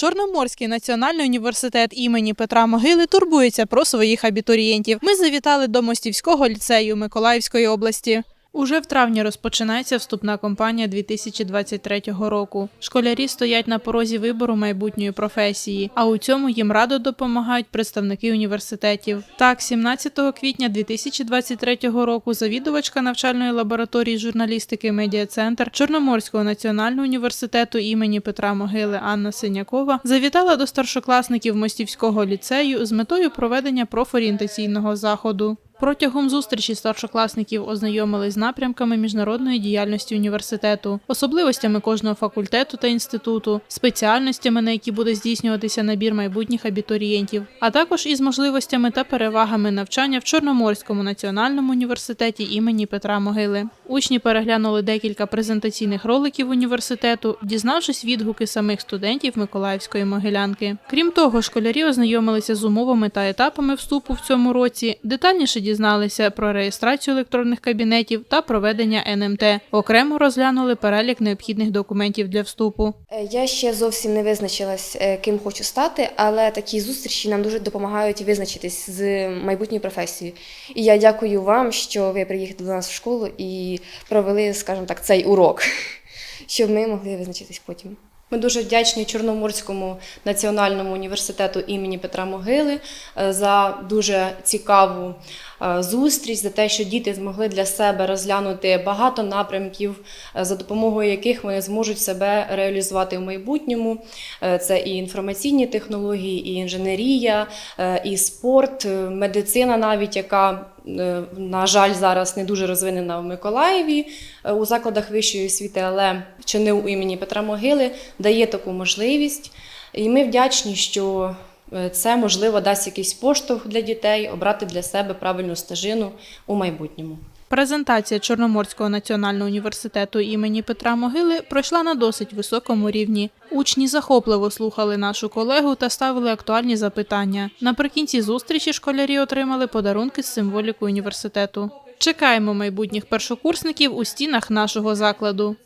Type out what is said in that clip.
Чорноморський національний університет імені Петра Могили турбується про своїх абітурієнтів. Ми завітали до Мостівського ліцею Миколаївської області. Уже в травні розпочинається вступна кампанія 2023 року. Школярі стоять на порозі вибору майбутньої професії, а у цьому їм радо допомагають представники університетів. Так, 17 квітня 2023 року завідувачка навчальної лабораторії журналістики Медіа-центр Чорноморського національного університету імені Петра Могили Анна Синякова завітала до старшокласників Мостівського ліцею з метою проведення профорієнтаційного заходу. Протягом зустрічі старшокласників ознайомились з напрямками міжнародної діяльності університету, особливостями кожного факультету та інституту, спеціальностями, на які буде здійснюватися набір майбутніх абітурієнтів, а також із можливостями та перевагами навчання в Чорноморському національному університеті імені Петра Могили. Учні переглянули декілька презентаційних роликів університету, дізнавшись відгуки самих студентів Миколаївської могилянки. Крім того, школярі ознайомилися з умовами та етапами вступу в цьому році, детальніше дізналися про реєстрацію електронних кабінетів та проведення НМТ. Окремо розглянули перелік необхідних документів для вступу. Е, Я ще зовсім не визначилась, е, ким хочу стати, але такі зустрічі нам дуже допомагають визначитись з майбутньою професією. І я дякую вам, що ви приїхали до нас в школу і провели, скажімо так, цей урок, щоб ми могли визначитись потім. Ми дуже вдячні Чорноморському національному університету імені Петра Могили е, за дуже цікаву е, зустріч, за те, що діти змогли для себе розглянути багато напрямків, е, за допомогою яких вони зможуть себе реалізувати в майбутньому. Це і інформаційні технології, і інженерія, і спорт, медицина, навіть яка на жаль, зараз не дуже розвинена в Миколаєві е, у закладах вищої освіти, але ЧНУ імені Петра Могили дає таку можливість. І ми вдячні, що е, це можливо дасть якийсь поштовх для дітей обрати для себе правильну стежину у майбутньому. Презентація Чорноморського національного університету імені Петра Могили пройшла на досить високому рівні. Учні захопливо слухали нашу колегу та ставили актуальні запитання. Наприкінці зустрічі школярі отримали подарунки з символікою університету. Чекаємо майбутніх першокурсників у стінах нашого закладу.